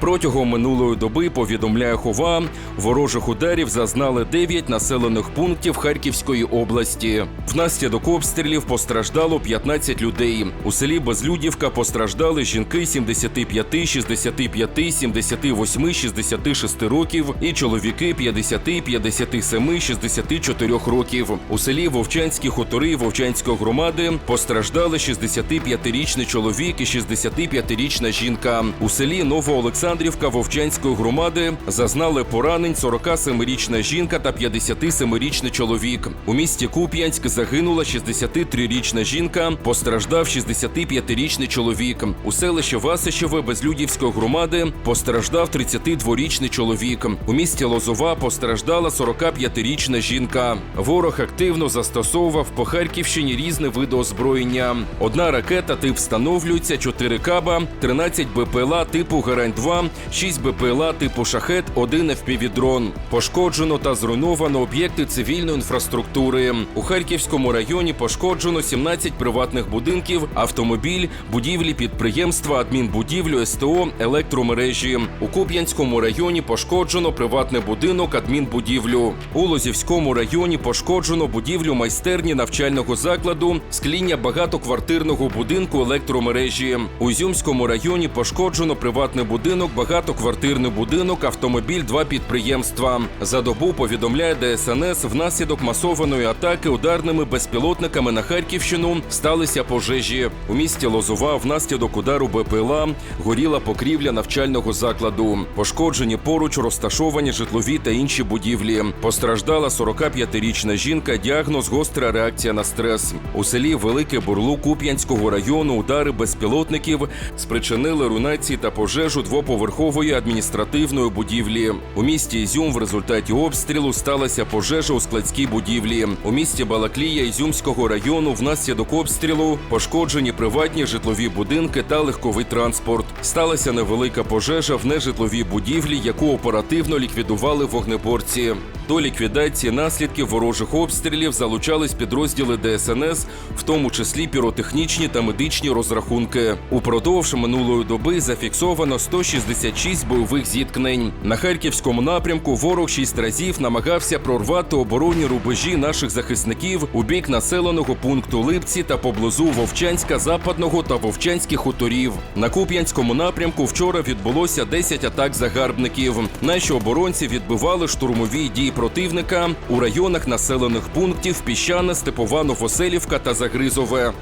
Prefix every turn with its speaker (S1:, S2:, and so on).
S1: Протягом минулої доби повідомляє Хова, ворожих ударів зазнали 9 населених пунктів Харківської області. Внаслідок обстрілів постраждало 15 людей. У селі Безлюдівка постраждали жінки 75, 65, 78, 66 років і чоловіки 50, 57, 64 років. У селі Вовчанські хутори Вовчанської громади постраждали 65-річний чоловік і 65-річна жінка. У селі Новоолександрівка Вовчанської громади зазнали поранень 47-річна жінка та 57-річний чоловік. У місті Куп'янськ загинула 63-річна жінка, постраждав 65-річний чоловік. У селищі Васищеве Безлюдівської громади постраждав 32-річний чоловік. У місті Лозова постраждала 45-річна жінка. Ворог активно застосовував по Харківщині різні види озброєння. Одна ракета тип встановлюється, 4 каба, 13 БПЛА типу Герань-2, 6 БПЛА типу Шахет, 1 FPV-дрон. Пошкоджено та зруйновано об'єкти цивільної інфраструктури. У Харківському районі пошкоджено 17 приватних будинків, автомобіль, будівлі підприємства, адмінбудівлю, СТО, електромережі. У Куп'янському районі пошкоджено приватний будинок, адмінбудівлю. У Лозівському районі пошкоджено будівлю майстерні навчального закладу, скління багатоквартирного будинку електромережі. У Ізюмському районі пошкоджено приватний будинок, багатоквартирний будинок, автомобіль, два підприємства. За добу повідомляє ДСНС, внаслідок масованої атаки ударними безпілотниками на Харківщину сталися пожежі. У місті Лозова внаслідок удару БПЛА горіла покрівля навчального закладу. Пошкоджені поруч розташовані житлові та інші будівлі. Постраждала 45-річна жінка. Діагноз гостра реакція на стрес. У селі Велике Бурлу Куп'янського району удари безпілотників спричинили руйнації та пожежу двоповерхової адміністративної будівлі. У місті Ізюм в результаті обстрілу сталася пожежа у складській будівлі. У місті Балаклія Ізюмського району внаслідок обстрілу пошкоджені приватні житлові будинки та легковий транспорт. Сталася невелика пожежа в нежитловій будівлі, яку оперативно ліквідували вогнеборці. До ліквідації наслідків ворожих обстрілів залучались підрозділи ДСНС, в тому числі піротехнічні та медичні розрахунки. Упродовж минулої доби зафіксовано 166 бойових зіткнень. На харківському напрямку ворог шість разів намагався прорвати оборонні рубежі наших захисників у бік населеного пункту Липці та поблизу Вовчанська Западного та Вовчанських хуторів. На Куп'янському напрямку вчора відбулося 10 атак загарбників. Наші оборонці відбивали штурмові дії противника у районах населених пунктів Піщане, Степова, Новоселівка та Загризове.